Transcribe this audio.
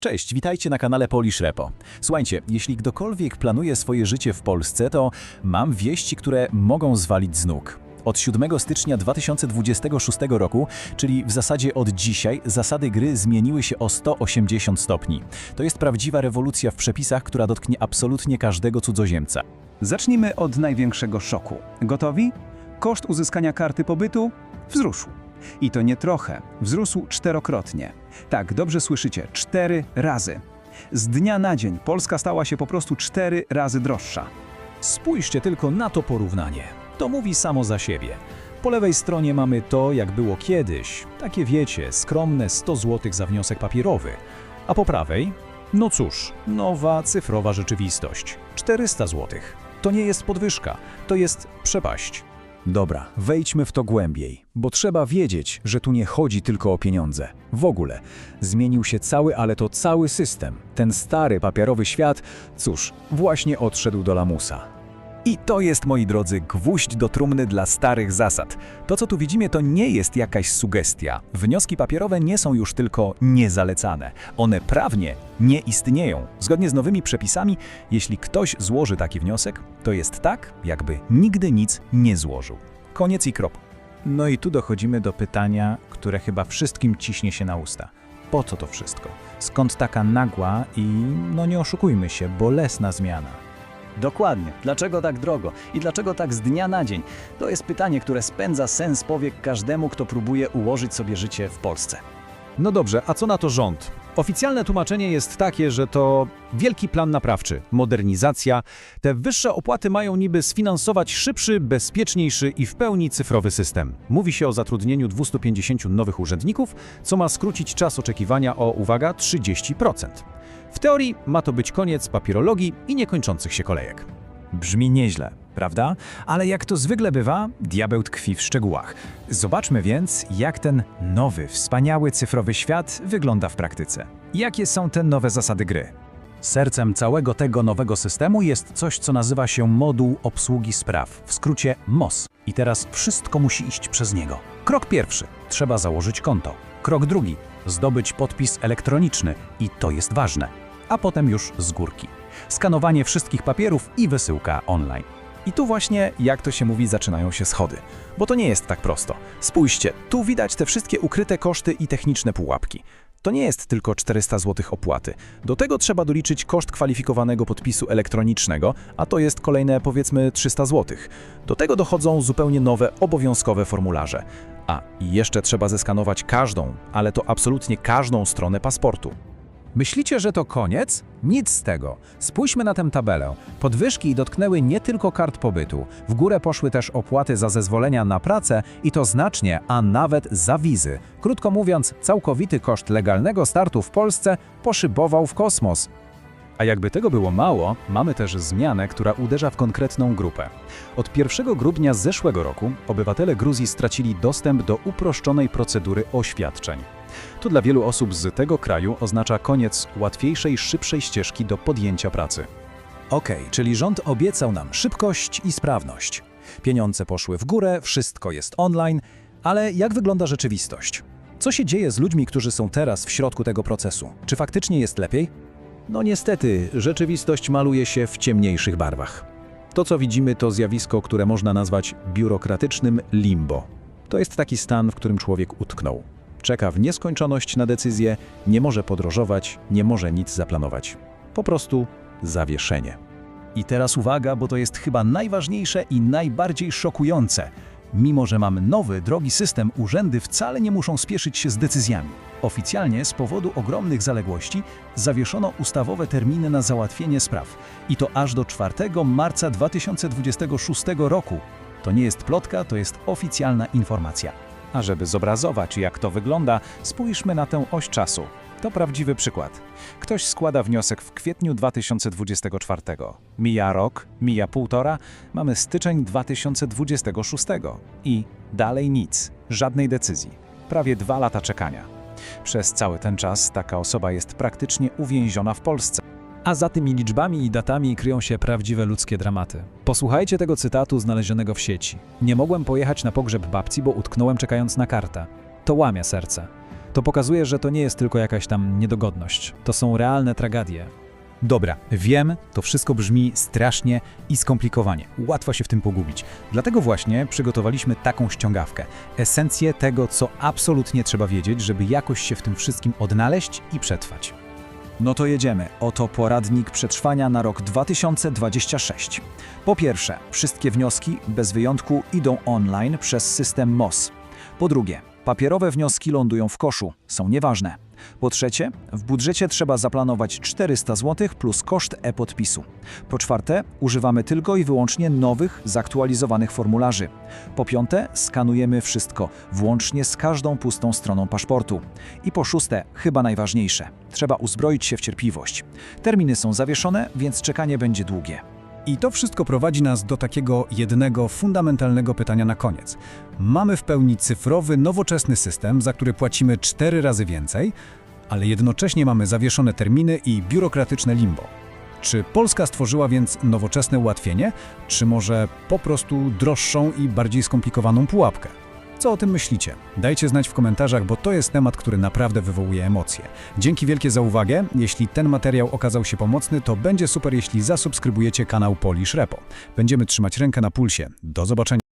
Cześć, witajcie na kanale Polish Repo. Słuchajcie, jeśli ktokolwiek planuje swoje życie w Polsce, to mam wieści, które mogą zwalić z nóg. Od 7 stycznia 2026 roku, czyli w zasadzie od dzisiaj, zasady gry zmieniły się o 180 stopni. To jest prawdziwa rewolucja w przepisach, która dotknie absolutnie każdego cudzoziemca. Zacznijmy od największego szoku. Gotowi? Koszt uzyskania karty pobytu wzrósł. I to nie trochę, wzrósł czterokrotnie. Tak, dobrze słyszycie, cztery razy. Z dnia na dzień Polska stała się po prostu cztery razy droższa. Spójrzcie tylko na to porównanie. To mówi samo za siebie. Po lewej stronie mamy to, jak było kiedyś. Takie wiecie, skromne 100 zł za wniosek papierowy. A po prawej? No cóż, nowa cyfrowa rzeczywistość. 400 zł. To nie jest podwyżka, to jest przepaść. Dobra, wejdźmy w to głębiej, bo trzeba wiedzieć, że tu nie chodzi tylko o pieniądze. W ogóle zmienił się cały, ale to cały system. Ten stary papierowy świat, cóż, właśnie odszedł do lamusa. I to jest, moi drodzy, gwóźdź do trumny dla starych zasad. To, co tu widzimy, to nie jest jakaś sugestia. Wnioski papierowe nie są już tylko niezalecane. One prawnie nie istnieją. Zgodnie z nowymi przepisami, jeśli ktoś złoży taki wniosek, to jest tak, jakby nigdy nic nie złożył. Koniec i krop. No i tu dochodzimy do pytania, które chyba wszystkim ciśnie się na usta. Po co to wszystko? Skąd taka nagła i, no nie oszukujmy się, bolesna zmiana? Dokładnie. Dlaczego tak drogo? I dlaczego tak z dnia na dzień? To jest pytanie, które spędza sens powiek każdemu, kto próbuje ułożyć sobie życie w Polsce. No dobrze, a co na to rząd? Oficjalne tłumaczenie jest takie, że to wielki plan naprawczy, modernizacja. Te wyższe opłaty mają niby sfinansować szybszy, bezpieczniejszy i w pełni cyfrowy system. Mówi się o zatrudnieniu 250 nowych urzędników, co ma skrócić czas oczekiwania o, uwaga, 30%. W teorii ma to być koniec papierologii i niekończących się kolejek. Brzmi nieźle, prawda? Ale jak to zwykle bywa, diabeł tkwi w szczegółach. Zobaczmy więc, jak ten nowy, wspaniały cyfrowy świat wygląda w praktyce. Jakie są te nowe zasady gry? Sercem całego tego nowego systemu jest coś, co nazywa się moduł obsługi spraw, w skrócie MOS. I teraz wszystko musi iść przez niego. Krok pierwszy: trzeba założyć konto. Krok drugi: zdobyć podpis elektroniczny i to jest ważne. A potem już z górki. Skanowanie wszystkich papierów i wysyłka online. I tu właśnie, jak to się mówi, zaczynają się schody. Bo to nie jest tak prosto. Spójrzcie, tu widać te wszystkie ukryte koszty i techniczne pułapki. To nie jest tylko 400 zł opłaty. Do tego trzeba doliczyć koszt kwalifikowanego podpisu elektronicznego, a to jest kolejne powiedzmy 300 zł. Do tego dochodzą zupełnie nowe, obowiązkowe formularze. A, jeszcze trzeba zeskanować każdą, ale to absolutnie każdą stronę paszportu. Myślicie, że to koniec? Nic z tego. Spójrzmy na tę tabelę. Podwyżki dotknęły nie tylko kart pobytu. W górę poszły też opłaty za zezwolenia na pracę i to znacznie, a nawet za wizy. Krótko mówiąc, całkowity koszt legalnego startu w Polsce poszybował w kosmos. A jakby tego było mało, mamy też zmianę, która uderza w konkretną grupę. Od 1 grudnia zeszłego roku obywatele Gruzji stracili dostęp do uproszczonej procedury oświadczeń. To dla wielu osób z tego kraju oznacza koniec łatwiejszej, szybszej ścieżki do podjęcia pracy. Okej, czyli rząd obiecał nam szybkość i sprawność. Pieniądze poszły w górę, wszystko jest online, ale jak wygląda rzeczywistość? Co się dzieje z ludźmi, którzy są teraz w środku tego procesu? Czy faktycznie jest lepiej? No niestety, rzeczywistość maluje się w ciemniejszych barwach. To, co widzimy, to zjawisko, które można nazwać biurokratycznym limbo. To jest taki stan, w którym człowiek utknął. Czeka w nieskończoność na decyzję, nie może podróżować, nie może nic zaplanować. Po prostu zawieszenie. I teraz uwaga, bo to jest chyba najważniejsze i najbardziej szokujące. Mimo, że mamy nowy, drogi system, urzędy wcale nie muszą spieszyć się z decyzjami. Oficjalnie z powodu ogromnych zaległości zawieszono ustawowe terminy na załatwienie spraw. I to aż do 4 marca 2026 roku. To nie jest plotka, to jest oficjalna informacja. A żeby zobrazować, jak to wygląda, spójrzmy na tę oś czasu. To prawdziwy przykład. Ktoś składa wniosek w kwietniu 2024. Mija rok, mija półtora, mamy styczeń 2026 i dalej nic, żadnej decyzji. Prawie dwa lata czekania. Przez cały ten czas taka osoba jest praktycznie uwięziona w Polsce. A za tymi liczbami i datami kryją się prawdziwe ludzkie dramaty. Posłuchajcie tego cytatu znalezionego w sieci. Nie mogłem pojechać na pogrzeb babci, bo utknąłem czekając na kartę. To łamie serce. To pokazuje, że to nie jest tylko jakaś tam niedogodność. To są realne tragedie. Dobra, wiem, to wszystko brzmi strasznie i skomplikowanie. Łatwo się w tym pogubić. Dlatego właśnie przygotowaliśmy taką ściągawkę. Esencję tego, co absolutnie trzeba wiedzieć, żeby jakoś się w tym wszystkim odnaleźć i przetrwać. No to jedziemy. Oto poradnik przetrwania na rok 2026. Po pierwsze, wszystkie wnioski, bez wyjątku, idą online przez system MOS. Po drugie, papierowe wnioski lądują w koszu, są nieważne. Po trzecie, w budżecie trzeba zaplanować 400 zł plus koszt e-podpisu. Po czwarte, używamy tylko i wyłącznie nowych, zaktualizowanych formularzy. Po piąte, skanujemy wszystko, włącznie z każdą pustą stroną paszportu. I po szóste, chyba najważniejsze, trzeba uzbroić się w cierpliwość. Terminy są zawieszone, więc czekanie będzie długie. I to wszystko prowadzi nas do takiego jednego fundamentalnego pytania na koniec. Mamy w pełni cyfrowy, nowoczesny system, za który płacimy cztery razy więcej, ale jednocześnie mamy zawieszone terminy i biurokratyczne limbo. Czy Polska stworzyła więc nowoczesne ułatwienie, czy może po prostu droższą i bardziej skomplikowaną pułapkę? Co o tym myślicie? Dajcie znać w komentarzach, bo to jest temat, który naprawdę wywołuje emocje. Dzięki wielkie za uwagę. Jeśli ten materiał okazał się pomocny, to będzie super, jeśli zasubskrybujecie kanał Polish Repo. Będziemy trzymać rękę na pulsie. Do zobaczenia.